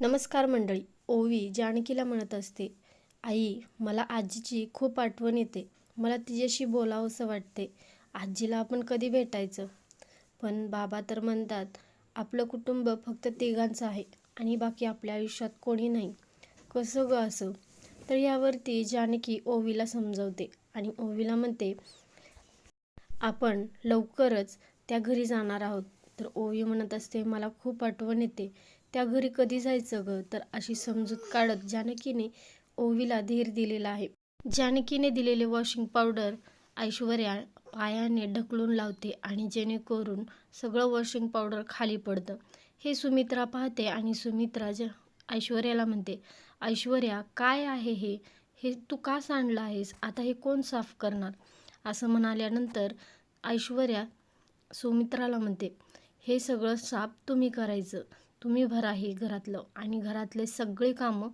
नमस्कार मंडळी. ओवी जानकीला म्हणत असते आई मला आजीची खूप आठवण येते. मला तिच्याशी बोलावंसं वाटते. आजीला आपण कधी भेटायचं? पण बाबा तर म्हणतात आपलं कुटुंब फक्त तिघांचं आहे आणि बाकी आपल्या आयुष्यात कोणी नाही. कसं ग असं? तर यावरती जानकी ओवीला समजवते आणि ओवीला म्हणते आपण लवकरच त्या घरी जाणार आहोत. तर ओवी म्हणत असते मला खूप आठवण येते. त्या घरी कधी जायचं ग? तर अशी समजूत काढत जानकीने ओवीला धीर दिलेला आहे. जानकीने दिलेले वॉशिंग पावडर ऐश्वर्या पायाने ढकलून लावते आणि जेणेकरून सगळं वॉशिंग पावडर खाली पडतं. हे सुमित्रा पाहते आणि सुमित्रा ज ऐश्वर्याला म्हणते ऐश्वर्या काय आहे हे? हे तू का सांडलं आहेस? आता हे कोण साफ करणार? असं म्हणाल्यानंतर ऐश्वर्या सुमित्राला म्हणते हे सगळं साप तुम्ही करायचं. तुम्ही भरा हे घरातलं आणि घरातले सगळे कामं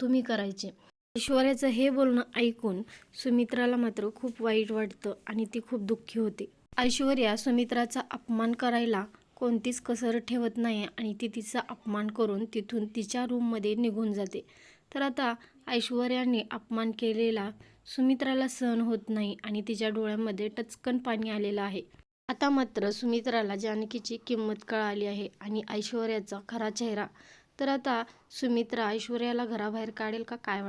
तुम्ही करायचे. ऐश्वर्याचं हे बोलणं ऐकून सुमित्राला मात्र खूप वाईट वाटतं आणि ती खूप दुःखी होते. ऐश्वर्या सुमित्राचा अपमान करायला कोणतीच कसर ठेवत नाही आणि ती तिचा अपमान करून तिथून तिच्या रूममध्ये निघून जाते. तर आता ऐश्वर्याने अपमान केलेला सुमित्राला सहन होत नाही आणि तिच्या डोळ्यामध्ये टचकन पाणी आलेलं आहे. आता मात्र सुमित्राला जानकीची किंमत कळाली आहे आणि ऐश्वर्याचा खरा चेहरा. तर आता सुमित्रा ऐश्वर्याला घराबाहेर काढेल का काय वाटतं?